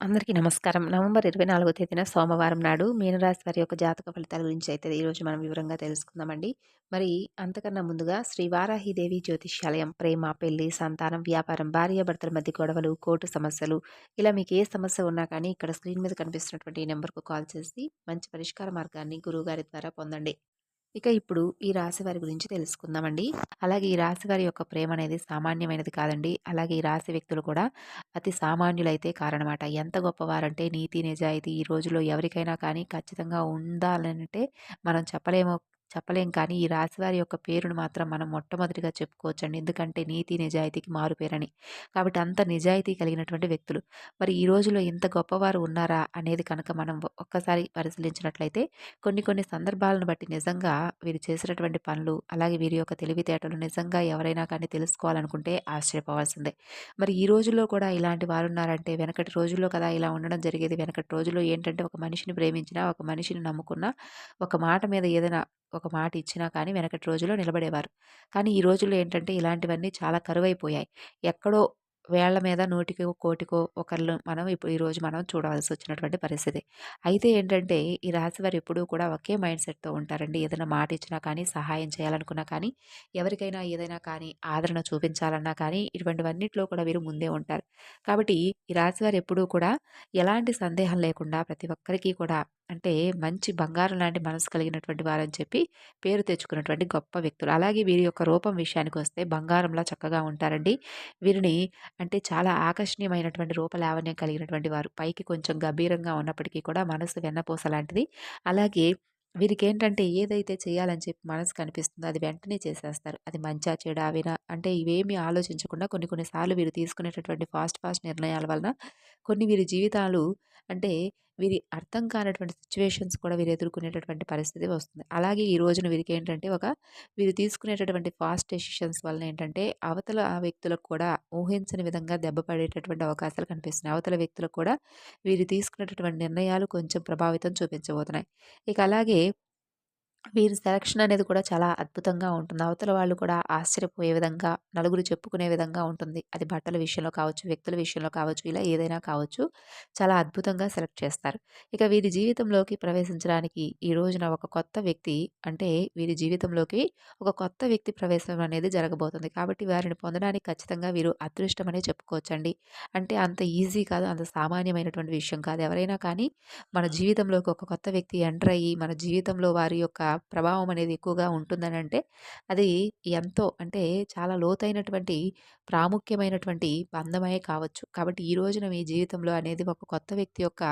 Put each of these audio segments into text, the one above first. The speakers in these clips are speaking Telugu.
అందరికీ నమస్కారం. నవంబర్ 24 తేదీన సోమవారం నాడు మీనరాశి వారి యొక్క జాతక ఫలితాల గురించి అయితే ఈరోజు మనం వివరంగా తెలుసుకుందామండి. మరి అంతకన్నా ముందుగా శ్రీ వారాహిదేవి జ్యోతిష్యాలయం ప్రేమ, పెళ్ళి, సంతానం, వ్యాపారం, భార్యాభర్తల మధ్య గొడవలు, కోర్టు సమస్యలు ఇలా మీకు ఏ సమస్య ఉన్నా కానీ ఇక్కడ స్క్రీన్ మీద కనిపిస్తున్నటువంటి ఈ నెంబర్‌కు కాల్ చేసి మంచి పరిష్కార మార్గాన్ని గురువుగారి ద్వారా పొందండి. ఇక ఇప్పుడు ఈ రాశి వారి గురించి తెలుసుకుందామండి. అలాగే ఈ రాశి వారి యొక్క ప్రేమ అనేది సామాన్యమైనది కాదండి. అలాగే ఈ రాశి వ్యక్తులు కూడా అతి సామాన్యులైతే కారనమాట. ఎంత గొప్పవారంటే నీతి, నిజాయితీ ఈ రోజుల్లో ఎవరికైనా కానీ ఖచ్చితంగా ఉండాలంటే మనం చెప్పలేము చెప్పలేం కానీ ఈ రాశివారి యొక్క పేరును మాత్రం మనం మొట్టమొదటిగా చెప్పుకోవచ్చండి. ఎందుకంటే నీతి, నిజాయితీకి మారుపేరని. కాబట్టి అంత నిజాయితీ కలిగినటువంటి వ్యక్తులు. మరి ఈ రోజుల్లో ఇంత గొప్పవారు ఉన్నారా అనేది కనుక మనం ఒక్కసారి పరిశీలించినట్లయితే కొన్ని కొన్ని సందర్భాలను బట్టి నిజంగా వీరు చేసినటువంటి పనులు, అలాగే వీరి యొక్క తెలివితేటలు నిజంగా ఎవరైనా కానీ తెలుసుకోవాలనుకుంటే ఆశ్చర్యపోవాల్సిందే. మరి ఈ రోజుల్లో కూడా ఇలాంటి వారు ఉన్నారంటే వెనకటి రోజుల్లో కదా ఇలా ఉండడం జరిగేది. వెనకటి రోజుల్లో ఏంటంటే ఒక మనిషిని ప్రేమించినా, ఒక మనిషిని నమ్ముకున్నా, ఒక మాట మీద ఏదైనా ఒక మాట ఇచ్చినా కానీ వెనకటి రోజుల్లో నిలబడేవారు. కానీ ఈ రోజుల్లో ఏంటంటే ఇలాంటివన్నీ చాలా కరువైపోయాయి. ఎక్కడో వేళ్ళ మీద నూటికో, కోటికో ఒకళ్ళు మనం ఇప్పుడు ఈరోజు మనం చూడవలసి వచ్చినటువంటి పరిస్థితి. అయితే ఏంటంటే ఈ రాశి వారు ఎప్పుడూ కూడా ఒకే మైండ్ సెట్‌తో ఉంటారండి. ఏదైనా మాట ఇచ్చినా కానీ, సహాయం చేయాలనుకున్నా కానీ, ఎవరికైనా ఏదైనా కానీ ఆదరణ చూపించాలన్నా కానీ ఇటువంటివన్నిట్లో కూడా వీరు ముందే ఉంటారు. కాబట్టి ఈ రాశి వారు ఎప్పుడూ కూడా ఎలాంటి సందేహం లేకుండా ప్రతి ఒక్కరికి కూడా అంటే మంచి బంగారం లాంటి మనసు కలిగినటువంటి వారని చెప్పి పేరు తెచ్చుకున్నటువంటి గొప్ప వ్యక్తులు. అలాగే వీరి యొక్క రూపం విషయానికి వస్తే బంగారంలా చక్కగా ఉంటారండి. వీరిని అంటే చాలా ఆకర్షణీయమైనటువంటి రూపలావణ్యం కలిగినటువంటి వారు. పైకి కొంచెం గంభీరంగా ఉన్నప్పటికీ కూడా మనసు వెన్నపూస లాంటిది. అలాగే వీరికేంటంటే ఏదైతే చేయాలని చెప్పి మనసు కనిపిస్తుందో అది వెంటనే చేసేస్తారు. అది మంచా, చెడా, వినా అంటే ఇవేమీ ఆలోచించకుండా కొన్ని కొన్నిసార్లు వీరు తీసుకునేటటువంటి ఫాస్ట్ ఫాస్ట్ నిర్ణయాల వలన కొన్ని వీరి జీవితాలు అంటే వీరి అర్థం కానటువంటి సిచ్యువేషన్స్ కూడా వీరు ఎదుర్కొనేటటువంటి పరిస్థితి వస్తుంది. అలాగే ఈ రోజున వీరికేంటంటే ఒక వీరు తీసుకునేటటువంటి ఫాస్ట్ డెసిషన్స్ వలన ఏంటంటే అవతల వ్యక్తులకు కూడా ఊహించని విధంగా దెబ్బ పడేటటువంటి అవకాశాలు కనిపిస్తున్నాయి. అవతల వ్యక్తులకు కూడా వీరు తీసుకునేటటువంటి నిర్ణయాలు కొంచెం ప్రభావితం చూపించబోతున్నాయి. ఇక అలాగే వీరి సెలక్షన్ అనేది కూడా చాలా అద్భుతంగా ఉంటుంది. అవతల వాళ్ళు కూడా ఆశ్చర్యపోయే విధంగా, నలుగురు చెప్పుకునే విధంగా ఉంటుంది. అది బట్టల విషయంలో కావచ్చు, వ్యక్తుల విషయంలో కావచ్చు, ఇలా ఏదైనా కావచ్చు. చాలా అద్భుతంగా సెలెక్ట్ చేస్తారు. ఇక వీరి జీవితంలోకి ప్రవేశించడానికి ఈ రోజున ఒక కొత్త వ్యక్తి అంటే వీరి జీవితంలోకి ఒక కొత్త వ్యక్తి ప్రవేశం అనేది జరగబోతుంది. కాబట్టి వారిని పొందడానికి ఖచ్చితంగా వీరు అదృష్టం అనే చెప్పుకోవచ్చండి. అంటే అంత ఈజీ కాదు. అంత సామాన్యమైనటువంటి విషయం కాదు. ఎవరైనా కానీ మన జీవితంలోకి ఒక కొత్త వ్యక్తి ఎంటర్ అయ్యి మన జీవితంలో వారి యొక్క ప్రభావం అనేది ఎక్కువగా ఉంటుందని అంటే అది ఎంతో అంటే చాలా లోతైనటువంటి ప్రాముఖ్యమైనటువంటి బంధమే కావచ్చు. కాబట్టి ఈ రోజున మీ జీవితంలో అనేది ఒక కొత్త వ్యక్తి యొక్క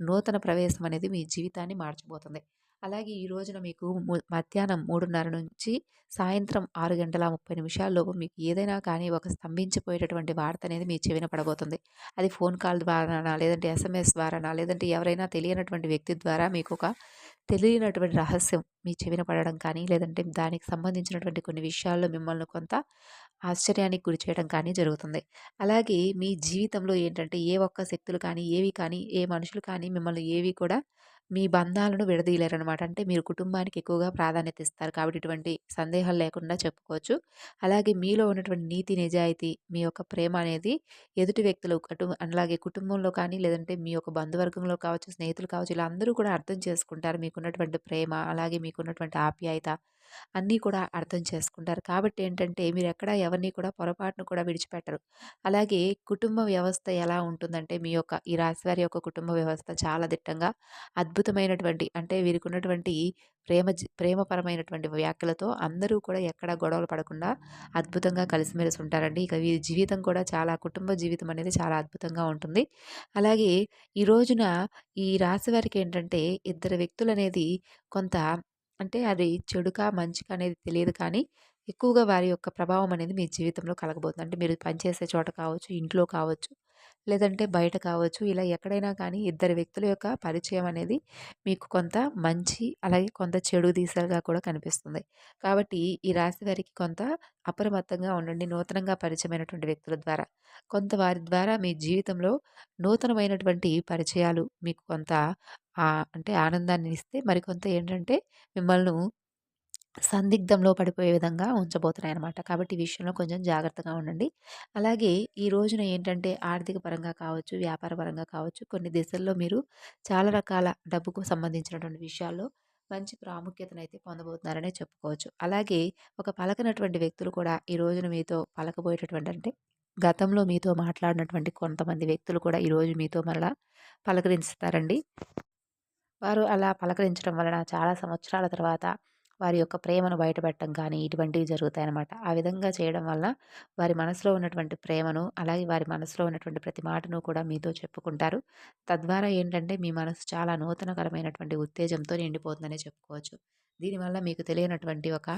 నూతన ప్రవేశం అనేది మీ జీవితాన్ని మార్చిపోతుంది అలాగే ఈ రోజున మీకు మధ్యాహ్నం 3:30 నుంచి సాయంత్రం ఆరు గంటల 30 నిమిషాల్లోపు మీకు ఏదైనా కానీ ఒక స్తంభించిపోయేటటువంటి వార్త అనేది మీ చెవిన పడబోతుంది. అది ఫోన్ కాల్ ద్వారానా, లేదంటే ఎస్ఎంఎస్ ద్వారానా, లేదంటే ఎవరైనా తెలియనటువంటి వ్యక్తి ద్వారా మీకు ఒక తెలియనటువంటి రహస్యం మీ చెవిన పడడం కానీ, లేదంటే దానికి సంబంధించినటువంటి కొన్ని విషయాల్లో మిమ్మల్ని కొంత ఆశ్చర్యానికి గురి చేయడం కానీ జరుగుతుంది. అలాగే మీ జీవితంలో ఏంటంటే ఏ ఒక్క శక్తులు కానీ, ఏవి కానీ, ఏ మనుషులు కానీ మిమ్మల్ని ఏవి కూడా మీ బంధాలను విడదీయలేరనమాట. అంటే మీరు కుటుంబానికి ఎక్కువగా ప్రాధాన్యత ఇస్తారు. కాబట్టి ఇటువంటి సందేహాలు లేకుండా చెప్పుకోవచ్చు. అలాగే మీలో ఉన్నటువంటి నీతి, నిజాయితీ, మీ యొక్క ప్రేమ అనేది ఎదుటి వ్యక్తులు కుటుంబ అలాగే కుటుంబంలో కానీ, లేదంటే మీ యొక్క బంధువర్గంలో కావచ్చు, స్నేహితులు కావచ్చు, ఇలా అందరూ కూడా అర్థం చేసుకుంటారు. మీకున్నటువంటి ప్రేమ, అలాగే మీకున్నటువంటి ఆప్యాయత అన్నీ కూడా అర్థం చేసుకుంటారు. కాబట్టి ఏంటంటే మీరు ఎక్కడ ఎవరిని కూడా పొరపాటున కూడా విడిచిపెట్టరు. అలాగే కుటుంబ వ్యవస్థ ఎలా ఉంటుందంటే మీ యొక్క ఈ రాశివారి యొక్క కుటుంబ వ్యవస్థ చాలా దిట్టంగా అద్భుతమైనటువంటి అంటే వీరికి ఉన్నటువంటి ప్రేమ జీ ప్రేమపరమైనటువంటి వ్యాఖ్యలతో అందరూ కూడా ఎక్కడ గొడవలు పడకుండా అద్భుతంగా కలిసిమెలిసి ఉంటారండి. ఇక వీరి జీవితం కూడా చాలా కుటుంబ జీవితం అనేది చాలా అద్భుతంగా ఉంటుంది. అలాగే ఈ రోజున ఈ రాశి వారికి ఏంటంటే ఇద్దరు వ్యక్తులు అనేది కొంత అంటే అది చెడుకా, మంచిగా అనేది తెలియదు కానీ, ఎక్కువగా వారి యొక్క ప్రభావం అనేది మీ జీవితంలో కలగబోతుంది. అంటే మీరు పనిచేసే చోట కావచ్చు, ఇంట్లో కావచ్చు, లేదంటే బయట కావచ్చు. ఇలా ఎక్కడైనా కానీ ఇద్దరు వ్యక్తుల యొక్క పరిచయం అనేది మీకు కొంత మంచి, అలాగే కొంత చెడు దిశగా కూడా కనిపిస్తుంది. కాబట్టి ఈ రాశి వారికి కొంత అప్రమత్తంగా ఉండండి. నూతనంగా పరిచయమైనటువంటి వ్యక్తుల ద్వారా. కొంత వారి ద్వారా మీ జీవితంలో నూతనమైనటువంటి పరిచయాలు మీకు కొంత అంటే ఆనందాన్ని ఇస్తే మరికొంత ఏంటంటే మిమ్మల్ని సందిగ్ధంలో పడిపోయే విధంగా ఉంచబోతున్నాయి అనమాట కాబట్టి ఈ విషయంలో కొంచెం జాగ్రత్తగా ఉండండి. అలాగే ఈ రోజున ఏంటంటే ఆర్థిక పరంగా కావచ్చు, వ్యాపార పరంగా కావచ్చు కొన్ని దిశల్లో మీరు చాలా రకాల డబ్బుకు సంబంధించినటువంటి విషయాల్లో మంచి ప్రాముఖ్యతను అయితే పొందబోతున్నారనే చెప్పుకోవచ్చు. అలాగే ఒక పలకనటువంటి వ్యక్తులు కూడా ఈ రోజున మీతో పలకబోయేటటువంటి అంటే గతంలో మీతో మాట్లాడినటువంటి కొంతమంది వ్యక్తులు కూడా ఈరోజు మీతో మరలా పలకరించుతారండి వారు అలా పలకరించడం వలన చాలా సంవత్సరాల తర్వాత వారి యొక్క ప్రేమను బయటపెట్టడం కానీ ఇటువంటివి జరుగుతాయన్నమాట. ఆ విధంగా చేయడం వల్ల వారి మనసులో ఉన్నటువంటి ప్రేమను, అలాగే వారి మనసులో ఉన్నటువంటి ప్రతి మాటను కూడా మీతో చెప్పుకుంటారు. తద్వారా ఏంటంటే మీ మనసు చాలా నూతనకరమైనటువంటి ఉత్తేజంతో నిండిపోతుందనే చెప్పుకోవచ్చు. దీనివల్ల మీకు తెలియనటువంటి ఒక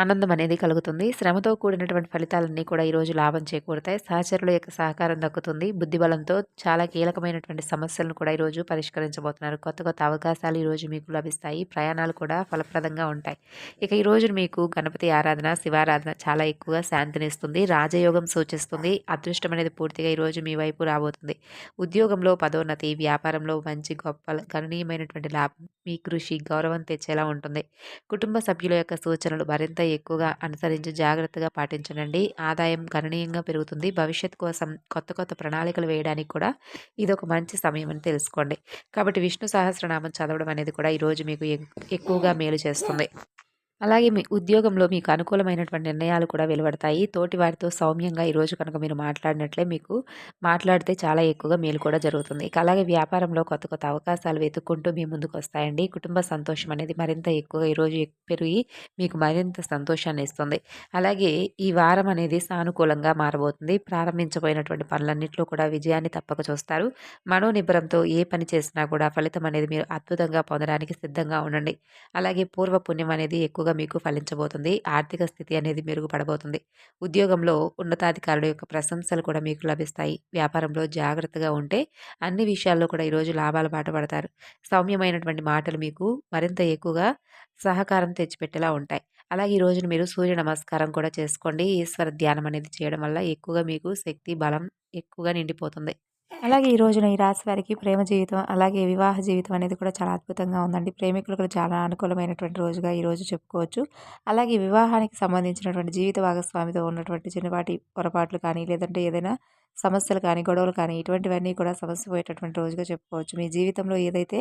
ఆనందం అనేది కలుగుతుంది. శ్రమతో కూడినటువంటి ఫలితాలన్నీ కూడా ఈరోజు లాభం చేకూరుతాయి. సహచరుల యొక్క సహకారం దక్కుతుంది. బుద్ధిబలంతో చాలా కీలకమైనటువంటి సమస్యలను కూడా ఈరోజు పరిష్కరించబోతున్నారు. కొత్త కొత్త అవకాశాలు ఈరోజు మీకు లభిస్తాయి. ప్రయాణాలు కూడా ఫలప్రదంగా ఉంటాయి. ఇక ఈరోజు మీకు గణపతి ఆరాధన, శివారాధన చాలా ఎక్కువగా శాంతినిస్తుంది. రాజయోగం సూచిస్తుంది. అదృష్టం అనేది పూర్తిగా ఈరోజు మీ వైపు రాబోతుంది. ఉద్యోగంలో పదోన్నతి, వ్యాపారంలో మంచి గొప్ప గణనీయమైనటువంటి లాభం, మీ కృషి గౌరవం తెచ్చేలా ఉంటుంది. కుటుంబ సభ్యుల యొక్క సూచనలు మరింత ఎక్కువగా అనుసరించి జాగ్రత్తగా పాటించనండి ఆదాయం గణనీయంగా పెరుగుతుంది. భవిష్యత్ కోసం కొత్త కొత్త ప్రణాళికలు వేయడానికి కూడా ఇది ఒక మంచి సమయం అని తెలుసుకోండి. కాబట్టి విష్ణు సహస్రనామం చదవడం అనేది కూడా ఈరోజు మీకు ఎక్కువగా మేలు చేస్తుంది. అలాగే మీ ఉద్యోగంలో మీకు అనుకూలమైనటువంటి నిర్ణయాలు కూడా వెలువడతాయి. తోటి వారితో సౌమ్యంగా ఈరోజు కనుక మీరు మాట్లాడినట్లే మీకు మాట్లాడితే చాలా ఎక్కువగా మేలు కూడా జరుగుతుంది. ఇక అలాగే వ్యాపారంలో కొత్త కొత్త అవకాశాలు వెతుక్కుంటూ మీ ముందుకు వస్తాయండి. కుటుంబ సంతోషం అనేది మరింత ఎక్కువగా ఈరోజు పెరిగి మీకు మరింత సంతోషాన్ని ఇస్తుంది. అలాగే ఈ వారం అనేది సానుకూలంగా మారబోతుంది. ప్రారంభించబోయినటువంటి పనులన్నింటిలో కూడా విజయాన్ని తప్పక చూస్తారు. మనోనిబ్బరంతో ఏ పని చేసినా కూడా ఫలితం అనేది మీరు అద్భుతంగా పొందడానికి సిద్ధంగా ఉండండి. అలాగే పూర్వ పుణ్యం అనేది ఎక్కువగా ఎక్కువగా మీకు ఫలించబోతుంది. ఆర్థిక స్థితి అనేది మెరుగుపడబోతుంది. ఉద్యోగంలో ఉన్నతాధికారుల యొక్క ప్రశంసలు కూడా మీకు లభిస్తాయి. వ్యాపారంలో జాగ్రత్తగా ఉంటే అన్ని విషయాల్లో కూడా ఈరోజు లాభాల బాట పడతారు. సౌమ్యమైనటువంటి మాటలు మీకు మరింత ఎక్కువగా సహకారం తెచ్చిపెట్టేలా ఉంటాయి. అలాగే ఈ రోజున మీరు సూర్య నమస్కారం కూడా చేసుకోండి. ఈశ్వర ధ్యానం అనేది చేయడం వల్ల ఎక్కువగా మీకు శక్తి బలం ఎక్కువగా నిండిపోతుంది. అలాగే ఈ రోజున ఈ రాశి వారికి ప్రేమ జీవితం అలాగే వివాహ జీవితం అనేది కూడా చాలా అద్భుతంగా ఉందండి. ప్రేమికులకు చాలా అనుకూలమైనటువంటి రోజుగా ఈరోజు చెప్పుకోవచ్చు. అలాగే వివాహానికి సంబంధించినటువంటి జీవిత భాగస్వామితో ఉన్నటువంటి చిన్నపాటి పొరపాట్లు కానీ లేదంటే ఏదైనా సమస్యలు కానీ గొడవలు కానీ ఇటువంటివన్నీ కూడా సమస్య పోయేటటువంటి రోజుగా చెప్పుకోవచ్చు. మీ జీవితంలో ఏదైతే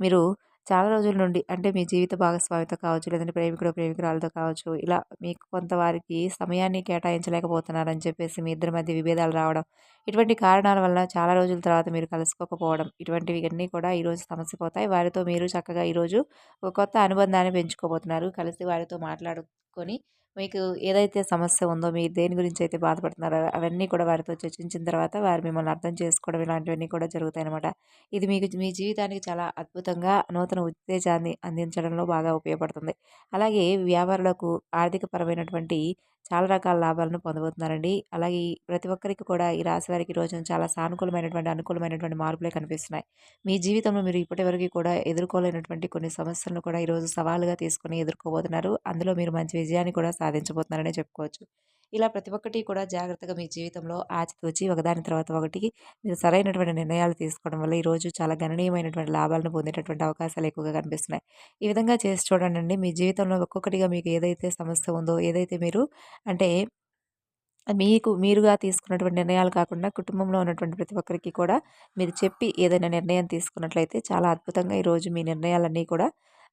మీరు చాలా రోజుల నుండి అంటే మీ జీవిత భాగస్వామితో కావచ్చు లేదంటే ప్రేమికుడు ప్రేమికురాలతో కావచ్చు ఇలా మీకు కొంత వారికి సమయాన్ని కేటాయించలేకపోతున్నారని చెప్పేసి మీ ఇద్దరి మధ్య విభేదాలు రావడం ఇటువంటి కారణాల వల్ల చాలా రోజుల తర్వాత మీరు కలుసుకోకపోవడం ఇటువంటివి అన్నీ కూడా ఈరోజు సమస్య పోతాయి. వారితో మీరు చక్కగా ఈరోజు ఒక కొత్త అనుబంధాన్ని పెంచుకోబోతున్నారు. కలిసి వారితో మాట్లాడుకొని మీకు ఏదైతే సమస్య ఉందో మీరు దేని గురించి అయితే బాధపడుతున్నారో అవన్నీ కూడా వారితో చర్చించిన తర్వాత వారు మిమ్మల్ని అర్థం చేసుకోవడం ఇలాంటివన్నీ కూడా జరుగుతాయి అనమాట ఇది మీకు మీ జీవితానికి చాలా అద్భుతంగా నూతన ఉత్తేజాన్ని అందించడంలో బాగా ఉపయోగపడుతుంది. అలాగే వ్యాపారులకు ఆర్థికపరమైనటువంటి చాలా రకాల లాభాలను పొందబోతున్నారండి. అలాగే ప్రతి ఒక్కరికి కూడా ఈ రాశి వారికి రోజు చాలా సానుకూలమైనటువంటి అనుకూలమైనటువంటి మార్పులే కనిపిస్తున్నాయి. మీ జీవితంలో మీరు ఇప్పటివరకు కూడా ఎదుర్కోలేనటువంటి కొన్ని సమస్యలను కూడా ఈరోజు సవాలుగా తీసుకొని ఎదుర్కోబోతున్నారు. అందులో మీరు మంచి విజయాన్ని కూడా సాధించబోతున్నారనే చెప్పుకోవచ్చు. ఇలా ప్రతి ఒక్కటి కూడా జాగ్రత్తగా మీ జీవితంలో ఆచితూచి ఒకదాని తర్వాత ఒకటి మీరు సరైనటువంటి నిర్ణయాలు తీసుకోవడం వల్ల ఈరోజు చాలా గణనీయమైనటువంటి లాభాలను పొందేటటువంటి అవకాశాలు ఎక్కువగా కనిపిస్తున్నాయి. ఈ విధంగా చేసి చూడండి మీ జీవితంలో ఒక్కొక్కటిగా మీకు ఏదైతే సమస్య ఉందో ఏదైతే మీరు అంటే మీకు మీరుగా తీసుకున్నటువంటి నిర్ణయాలు కాకుండా కుటుంబంలో ఉన్నటువంటి ప్రతి ఒక్కరికి కూడా మీరు చెప్పి ఏదైనా నిర్ణయం తీసుకున్నట్లయితే చాలా అద్భుతంగా ఈరోజు మీ నిర్ణయాలన్నీ కూడా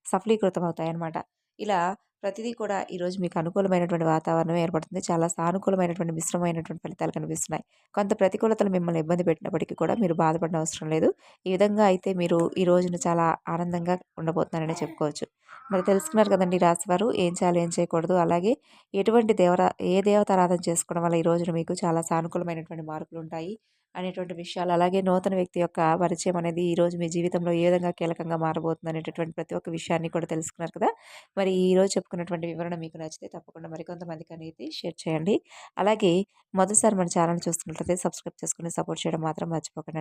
సఫలీకృతం అవుతాయన్నమాట ఇలా ప్రతిదీ కూడా ఈరోజు మీకు అనుకూలమైనటువంటి వాతావరణం ఏర్పడుతుంది. చాలా సానుకూలమైనటువంటి మిశ్రమైనటువంటి ఫలితాలు కనిపిస్తున్నాయి. కొంత ప్రతికూలతలు మిమ్మల్ని ఇబ్బంది పెట్టినప్పటికీ కూడా మీరు బాధపడిన అవసరం లేదు. ఈ విధంగా అయితే మీరు ఈ రోజున చాలా ఆనందంగా ఉండబోతున్నారని చెప్పుకోవచ్చు. మరి తెలుసుకున్నారు కదండి రాశివారు ఏం చేయాలి ఏం చేయకూడదు? అలాగే ఎటువంటి దేవర ఏ దేవత ఆరాధన చేసుకోవడం వల్ల ఈ రోజున మీకు చాలా సానుకూలమైనటువంటి మార్పులు ఉంటాయి? అనేటువంటి విషయాలు. అలాగే నూతన వ్యక్తి యొక్క పరిచయం అనేది ఈరోజు మీ జీవితంలో ఏ విధంగా కీలకంగా మారబోతుంది అనేటటువంటి ప్రతి ఒక్క విషయాన్ని కూడా తెలుసుకున్నారు కదా! మరి ఈరోజు చెప్పుకున్నటువంటి వివరణ మీకు నచ్చితే తప్పకుండా మరికొంతమందికి అనేది షేర్ చేయండి. అలాగే మొదటిసారి మన ఛానల్ చూస్తున్నట్లయితే సబ్స్క్రైబ్ చేసుకుని సపోర్ట్ చేయడం మాత్రం మర్చిపోకండి